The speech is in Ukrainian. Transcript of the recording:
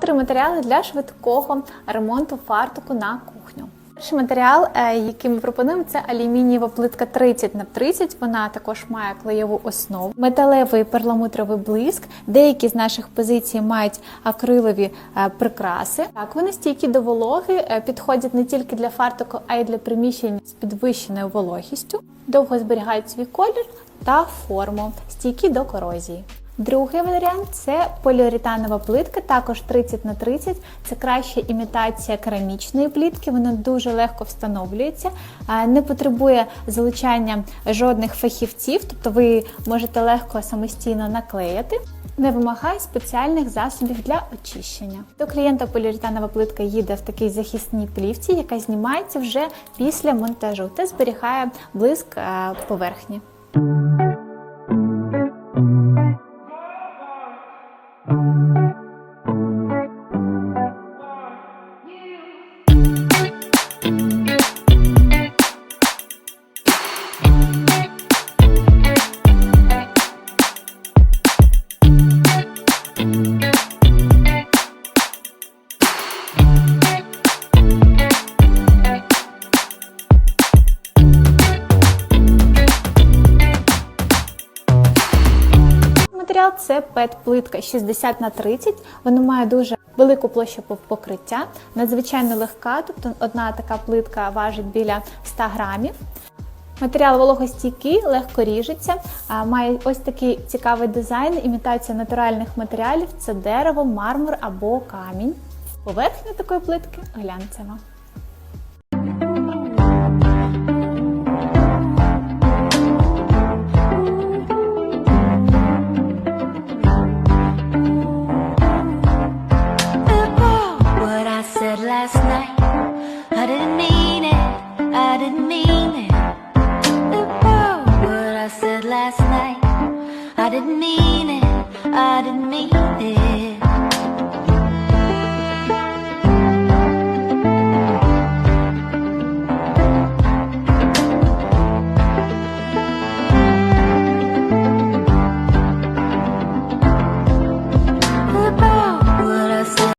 Три матеріали для швидкого ремонту фартуку на кухню. Перший матеріал, е, який ми пропонуємо, це алюмінієва плитка 30 на 30. Вона також має клеєву основу, металевий перламутровий блиск. Деякі з наших позицій мають акрилові е, прикраси. Так, вони стійкі до вологи, е, підходять не тільки для фартуку, а й для приміщень з підвищеною вологістю. Довго зберігають свій колір та форму, стійкі до корозії. Другий варіант це поліуретанова плитка, також 30 на 30. Це краща імітація керамічної плітки. Вона дуже легко встановлюється, не потребує залучання жодних фахівців, тобто ви можете легко самостійно наклеїти. Не вимагає спеціальних засобів для очищення. До клієнта поліуретанова плитка їде в такій захисній плівці, яка знімається вже після монтажу та зберігає блиск поверхні. Матеріал це пет-плитка 60 на 30. Вона має дуже велику площу покриття, надзвичайно легка, тобто одна така плитка важить біля 100 грамів. Матеріал вологостійкий, легко ріжеться, має ось такий цікавий дизайн, імітація натуральних матеріалів це дерево, мармур або камінь. Поверхня такої плитки глянцева. last night. I didn't mean it, I didn't mean it. About oh, what I said last night. I didn't mean it, I didn't mean it.